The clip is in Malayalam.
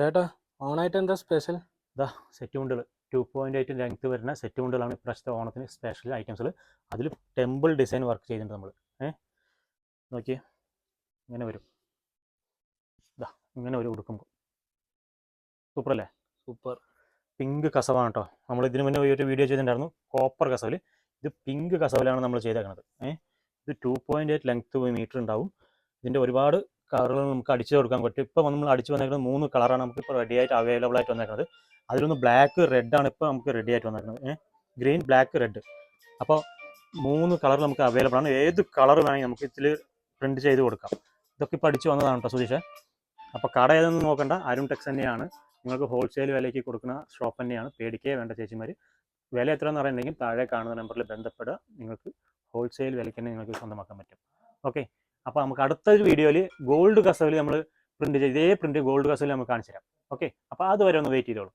ചേട്ടാ ഓണായിട്ട് എന്താ സ്പെഷ്യൽ ഇതാ സെറ്റ് മുണ്ടുകൾ ടു പോയിന്റ് എയ്റ്റ് ലെങ്ത് വരുന്ന സെറ്റ് മുണ്ടുകളാണ് ഇപ്രാവശ്യത്തെ ഓണത്തിന് സ്പെഷ്യൽ ഐറ്റംസിൽ അതിൽ ടെമ്പിൾ ഡിസൈൻ വർക്ക് ചെയ്തിട്ടുണ്ട് നമ്മൾ ഏ? നോക്കിയേ. ഇങ്ങനെ വരും. ഇതാ ഇങ്ങനെ ഒരു ഉടുക്കുമ്പോൾ സൂപ്പർ അല്ലേ? സൂപ്പർ പിങ്ക് കസവാണ് കേട്ടോ നമ്മൾ ഇതിനു മുന്നേ ഒരു വീഡിയോ ചെയ്തിട്ടുണ്ടായിരുന്നു. കോപ്പർ കസവിൽ ഇത് പിങ്ക് കസവിലാണ് നമ്മൾ ചെയ്തേക്കുന്നത് ഏഹ് ഇത് two point eight length metre ഉണ്ടാവും. ഇതിന്റെ ഒരുപാട് കളറുകൾ നമുക്ക് അടിച്ചു കൊടുക്കാൻ പറ്റും. ഇപ്പോൾ നമ്മൾ അടിച്ചു വന്നേക്കുന്നത് മൂന്ന് കളറാണ് നമുക്ക് ഇപ്പോൾ റെഡി ആയിട്ട് അവൈലബിൾ ആയിട്ട് വന്നേക്കുന്നത്. അതിലൊന്ന് ബ്ലാക്ക് റെഡ് ആണ് ഇപ്പോൾ നമുക്ക് റെഡി ആയിട്ട് വന്നേക്കുന്നത്. ഗ്രീൻ ബ്ലാക്ക് റെഡ് അപ്പോൾ മൂന്ന് കളർ നമുക്ക് അവൈലബിൾ ആണ്. ഏത് കളർ വേണമെങ്കിൽ നമുക്ക് ഇതിൽ പ്രിന്റ് ചെയ്ത് കൊടുക്കാം. ഇതൊക്കെ ഇപ്പോൾ അടിച്ചു വന്നതാണ് കേട്ടോ സുധീഷ്. അപ്പോൾ കട ഏതൊന്നും നോക്കണ്ട. അരുൺ ടെക്സ് തന്നെയാണ്. നിങ്ങൾക്ക് ഹോൾസെയിൽ വിലയ്ക്ക് കൊടുക്കുന്ന ഷോപ്പ് തന്നെയാണ്. പേടിക്കേ വേണ്ട ചേച്ചിമാർ വില എത്രയെന്ന് പറയുന്നുണ്ടെങ്കിൽ താഴെ കാണുന്ന നമ്പറിൽ ബന്ധപ്പെടുക. നിങ്ങൾക്ക് ഹോൾസെയിൽ വിലയ്ക്ക് തന്നെ നിങ്ങൾക്ക് സ്വന്തമാക്കാൻ പറ്റും. ഓക്കെ അപ്പോൾ നമുക്ക് അടുത്തൊരു വീഡിയോയിൽ ഗോൾഡ് കസവിൽ നമ്മൾ പ്രിന്റ് ചെയ്ത് ഇതേ പ്രിന്റ് ഗോൾഡ് കസവിൽ നമുക്ക് കാണിച്ചു തരാം ഓക്കെ അപ്പോൾ അതുവരെ ഒന്ന് വെയിറ്റ് ചെയ്തോളൂ.